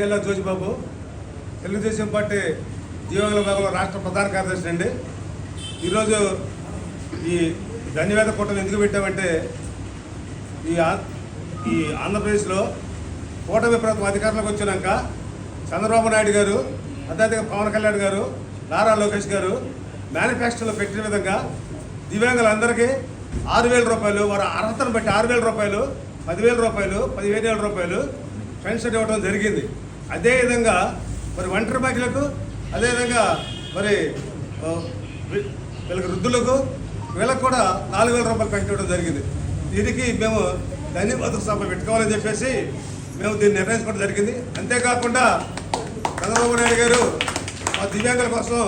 జైల్లో జోజిబాబు తెలుగుదేశం పార్టీ జీవన విభాగంలో రాష్ట్ర ప్రధాన కార్యదర్శి అండి. ఈరోజు ఈ ధన్యవాద కూటమి ఎందుకు పెట్టామంటే ఈ ఆ- ఈ ఆంధ్రప్రదేశ్లో కూటమి ప్రభుత్వం అధికారంలోకి వచ్చినాక చంద్రబాబు నాయుడు గారు అదేవిధంగా పవన్ కళ్యాణ్ గారు నారా లోకేష్ గారు మేనిఫెస్టోలో పెట్టిన విధంగా దివ్యాంగులందరికీ ఆరు వేల రూపాయలు వారి అర్హతను బట్టి ఆరు వేల రూపాయలు పదివేల రూపాయలు పదిహేను వేల రూపాయలు పెన్షన్ ఇవ్వడం జరిగింది. అదేవిధంగా మరి ఒంటరి బాకీలకు అదేవిధంగా మరి వీళ్ళకి వృద్ధులకు వీళ్ళకి కూడా నాలుగు వేల రూపాయలు పెంచడం జరిగింది. దీనికి మేము ధన్యవాద సభ పెట్టుకోవాలని చెప్పేసి మేము దీన్ని నిర్ణయించుకోవడం జరిగింది. అంతేకాకుండా చంద్రబాబు నాయుడు గారు మా దివ్యాంగుల కోసం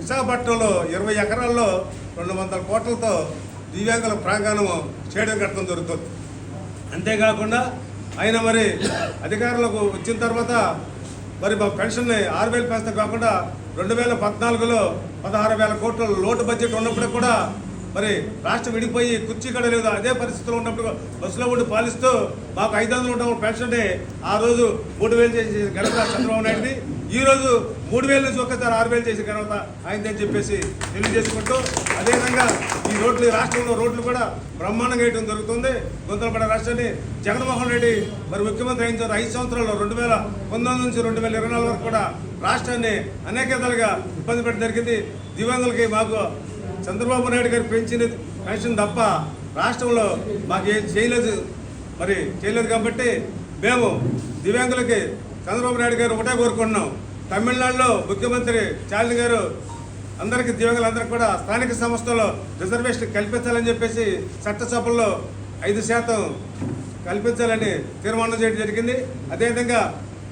విశాఖపట్నంలో ఇరవై ఎకరాల్లో రెండు వందల కోట్లతో దివ్యాంగుల ప్రాంగణం చేయడం కట్టడం జరుగుతుంది. అంతేకాకుండా ఆయన మరి అధికారులకు వచ్చిన తర్వాత మరి మా పెన్షన్ని ఆరు వేలు పెంచడం కాకుండా రెండు వేల పద్నాలుగులో పదహారు వేల కోట్ల లోటు బడ్జెట్ ఉన్నప్పుడు కూడా మరి రాష్ట్రం విడిపోయి కుర్చీ కడ లేదు అదే పరిస్థితిలో ఉన్నప్పుడు బస్సులో ఉండి పాలిస్తూ మాకు ఐదు వందలు ఉన్న పెన్షన్ని ఆ రోజు మూడు వేలు చేసి ఘనత చంద్రబాబు నాయుడుది. ఈరోజు మూడు వేల నుంచి ఒక్కసారి ఆరు వేలు చేసి ఘనత అయిందని చెప్పేసి తెలియజేసుకుంటూ అదేవిధంగా ఈ రోడ్లు రాష్ట్రంలో రోడ్లు కూడా బ్రహ్మాండంగా వేయడం జరుగుతుంది. గుంతలపడ రాష్ట్రాన్ని జగన్మోహన్ రెడ్డి మరి ముఖ్యమంత్రి అయిన తర్వాత ఐదు సంవత్సరాల్లో రెండు వేల పంతొమ్మిది నుంచి రెండు వేల ఇరవై నాలుగు వరకు కూడా రాష్ట్రాన్ని అనేక విధాలుగా ఇబ్బంది పెట్టడం జరిగింది. దివ్యాంగులకి మాకు చంద్రబాబు నాయుడు గారు పెంచిన పెన్షన్ తప్ప రాష్ట్రంలో మాకు ఏం చేయలేదు. మరి చేయలేదు కాబట్టి మేము దివ్యాంగులకి చంద్రబాబు నాయుడు గారు ఒకటే కోరుకుంటున్నాం. తమిళనాడులో ముఖ్యమంత్రి చాలిని గారు అందరికీ దివ్యాంగులందరికీ కూడా స్థానిక సంస్థల్లో రిజర్వేషన్ కల్పించాలని చెప్పేసి చట్టసభల్లో ఐదు శాతం కల్పించాలని తీర్మానం చేయడం జరిగింది. అదేవిధంగా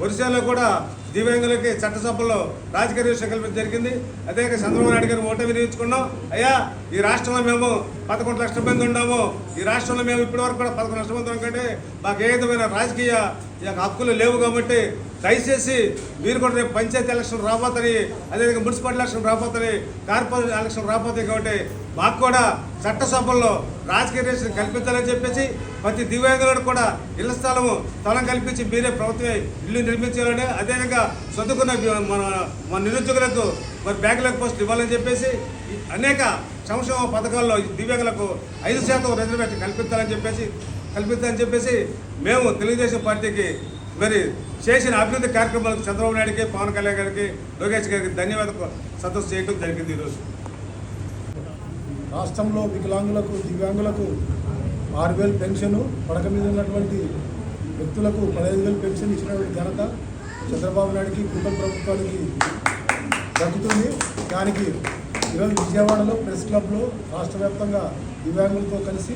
ఒరిస్సాలో కూడా దివ్యాంగులకి చట్టసభలో రాజకీయ రిజర్వేషన్ కల్పించడం జరిగింది. అదే చంద్రబాబు నాయుడు గారు ఓటమి వినియోగించుకున్నాం. అయ్యా ఈ రాష్ట్రంలో మేము పదకొండు లక్షల మంది ఉన్నాము. ఈ రాష్ట్రంలో మేము ఇప్పటి వరకు కూడా పదకొండు లక్షల మంది ఉన్నాం మాకు ఏ విధమైన రాజకీయ ఈ యొక్క హక్కులు లేవు కాబట్టి దయచేసి మీరు కూడా రేపు పంచాయతీ ఎలక్షన్ రాబోతుంది అదేవిధంగా మున్సిపాలిటీ ఎలక్షన్ రాబోతుంది కార్పొరేషన్ ఎలక్షన్ రాబోతుంది కాబట్టి మాకు కూడా చట్టసభల్లో రాజకీయ రేషన్ కల్పించాలని చెప్పేసి ప్రతి దివ్యాంగులకు కూడా ఇళ్ళ స్థలము స్థలం కల్పించి మీరే ప్రభుత్వమే ఇల్లు నిర్మించాలని అదేవిధంగా చదువుకున్న మన మన నిరుద్యోగులకు మరి బ్యాంకులకు పోస్ట్ ఇవ్వాలని చెప్పేసి అనేక సంక్షేమ పథకాల్లో దివ్యాంగులకు ఐదు శాతం రిజర్వేషన్ కల్పించాలని చెప్పేసి కల్పించాలని చెప్పేసి మేము తెలుగుదేశం పార్టీకి మరి చేసిన అభివృద్ధి కార్యక్రమాలకు చంద్రబాబు నాయుడికి పవన్ కళ్యాణ్ గారికి లోకేష్ గారికి ధన్యవాదాలు సదస్సు చేయడం జరిగింది ఈరోజు. రాష్ట్రంలో వికలాంగులకు దివ్యాంగులకు ఆరు వేలు పెన్షన్ పడక మీద ఉన్నటువంటి వ్యక్తులకు పదహైదు వేలు పెన్షన్ ఇచ్చినటువంటి ఘనత చంద్రబాబు నాయుడికి కుటుంబ ప్రభుత్వానికి దక్కుతుంది. దానికి ఈరోజు విజయవాడలో ప్రెస్ క్లబ్లో రాష్ట్ర వ్యాప్తంగా దివ్యాంగులతో కలిసి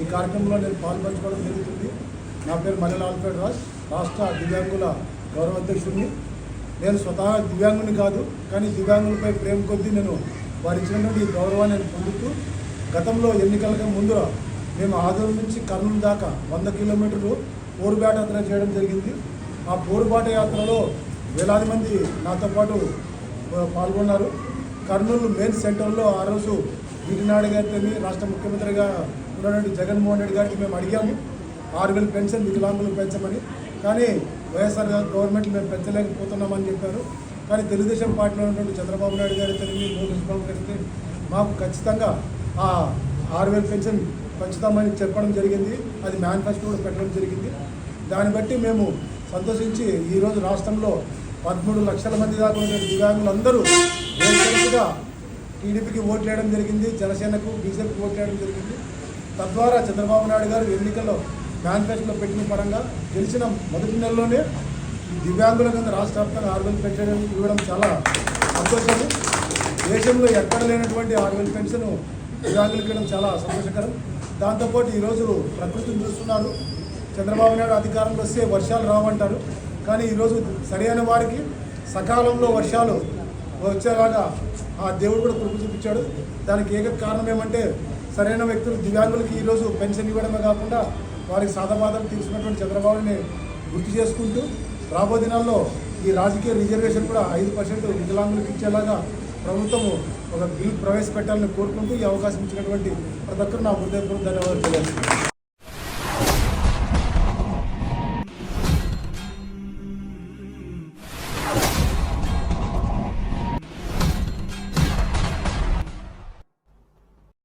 ఈ కార్యక్రమంలో నేను పాల్పంచుకోవడం జరుగుతుంది. నా పేరు మల్లెల ఆల్ఫ్రెడ్ రాజ్ రాష్ట్ర దివ్యాంగుల గౌరవ అధ్యక్షుడిని. నేను స్వతహా దివ్యాంగుని కాదు కానీ దివ్యాంగులపై ప్రేమ కొద్దీ నేను వారు ఇచ్చినటువంటి గౌరవాన్ని నేను పొందుతూ గతంలో ఎన్నికలకు ముందు మేము ఆదూరు నుంచి కర్నూలు దాకా వంద కిలోమీటర్లు పోరుబాట యాత్ర చేయడం జరిగింది. ఆ పోరుబాట యాత్రలో వేలాది మంది నాతో పాటు పాల్గొన్నారు. కర్నూలు మెయిన్ సెంటర్లో ఆ రోజు వీటినాడు గారితో రాష్ట్ర ముఖ్యమంత్రిగా ఉన్నటువంటి జగన్మోహన్ రెడ్డి గారికి మేము అడిగాము. ఆరు వేలు పెన్షన్ వికలాంగులు పెంచమని కానీ వైఎస్ఆర్ గారు గవర్నమెంట్ మేము పెంచలేకపోతున్నామని చెప్పారు. కానీ తెలుగుదేశం పార్టీలో ఉన్నటువంటి చంద్రబాబు నాయుడు గారి తెలియని లోకేష్ బాబు గారి మాకు ఖచ్చితంగా ఆ ఆరు వేలు పెన్షన్ పంచుతామని చెప్పడం జరిగింది. అది మేనిఫెస్టో కూడా పెట్టడం జరిగింది. దాన్ని బట్టి మేము సంతోషించి ఈరోజు రాష్ట్రంలో పదమూడు లక్షల మంది దాకా ఉన్న దివ్యాంగులందరూ వేరుగా టీడీపీకి ఓట్లు వేయడం జరిగింది. జనసేనకు బీజేపీకి ఓట్లు వేయడం జరిగింది. తద్వారా చంద్రబాబు నాయుడు గారు ఎన్నికల్లో మేనిఫెస్టోలో పెట్టిన పరంగా గెలిచిన మొదటి నెలలోనే దివ్యాంగుల కింద రాష్ట్ర వ్యాప్తంగా ఆరు వేలు పెట్టడం ఇవ్వడం చాలా సంతోషం. దేశంలో ఎక్కడ లేనటువంటి ఆరు వేలు పెన్షన్ దివ్యాంగులకి ఇవ్వడం చాలా సంతోషకరం. దాంతోపాటు ఈరోజు ప్రకృతిని చూస్తున్నారు. చంద్రబాబు నాయుడు అధికారంలో వస్తే వర్షాలు రావంటారు. కానీ ఈరోజు సరైన వారికి సకాలంలో వర్షాలు వచ్చేలాగా ఆ దేవుడు కూడా కృప చూపించాడు. దానికి ఏక కారణం ఏమంటే సరైన వ్యక్తులు దివ్యాంగులకి ఈరోజు పెన్షన్ ఇవ్వడమే కాకుండా వారికి సాధబాధలు తీసుకున్నటువంటి చంద్రబాబుని గుర్తు చేసుకుంటూ రాబో దినాల్లో ఈ రాజకీయ రిజర్వేషన్ కూడా ఐదు పర్సెంట్ వికలాంగులకు ఇచ్చేలాగా ప్రభుత్వము ఒక బిల్ ప్రవేశపెట్టాలని కోరుకుంటూ ఈ అవకాశం ఇచ్చినటువంటి ప్రతి ఒక్కరు నా హృదయపూర్వక ధన్యవాదాలు తెలియజేస్తున్నాను.